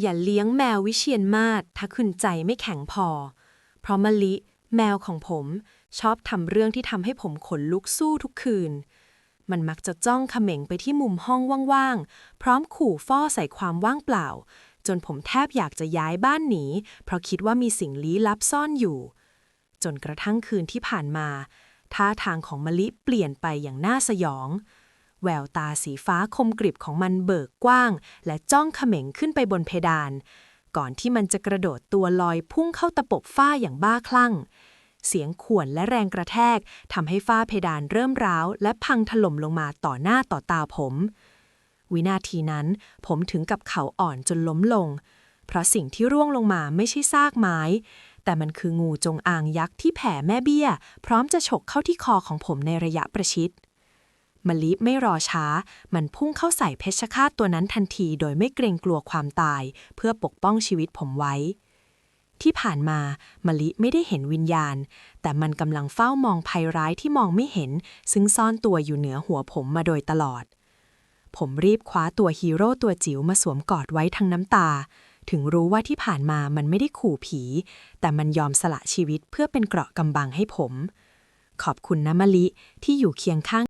อย่าเลี้ยงแมววิเชียนมาศถ้าคุณใจไม่แข็งพอ เพราะมะลิ แมวของผมชอบทำเรื่องที่ทำให้ผมขนลุกสู้ทุกคืน มันมักจะจ้องเขม็งไปที่มุมห้องว่างๆ พร้อมขู่ฟ้อใส่ความว่างเปล่า จนผมแทบอยากจะย้ายบ้านหนี เพราะคิดว่ามีสิ่งลี้ลับซ่อนอยู่ จนกระทั่งคืนที่ผ่านมาท่าทางของมะลิเปลี่ยนไปอย่างน่าสยอง แววตาสีฟ้าคมกริบของมันเบิกกว้าง และจ้องเขม็งขึ้นไปบนเพดาน ก่อนที่มันจะกระโดดตัวลอยพุ่งเข้าตะปบฝ้าอย่างบ้าคลั่ง เสียงข่วนและแรงกระแทกทำให้ฝ้าเพดานเริ่มร้าว และพังถล่มลงมาต่อหน้าต่อตาผม วินาทีนั้น ผมถึงกับเข่าอ่อนจนล้มลง เพราะสิ่งที่ร่วงลงมาไม่ใช่ซากไม้แต่มันคืองูจงอางยักษ์ที่แผ่แม่เบี้ย พร้อมจะฉกเข้าที่คอของผมในระยะประชิด มะลิไม่รอช้า มันพุ่งเข้าใส่เพชฌฆาตตัวนั้นทันทีโดยไม่เกรงกลัวความตาย เพื่อปกป้องชีวิตผมไว้ ที่ผ่านมามะลิไม่ได้เห็นวิญญาณ แต่มันกำลังเฝ้ามองภัยร้ายที่มองไม่เห็น ซึ่งซ่อนตัวอยู่เหนือหัวผมมาโดยตลอด ผมรีบคว้าตัวฮีโร่ตัวจิ๋วมาสวมกอดไว้ทั้งน้ำตา ถึงรู้ว่าที่ผ่านมามันไม่ได้ขู่ผี แต่มันยอมสละชีวิตเพื่อเป็นเกราะกำบังให้ผม ขอบคุณนะมะลิที่อยู่เคียงข้าง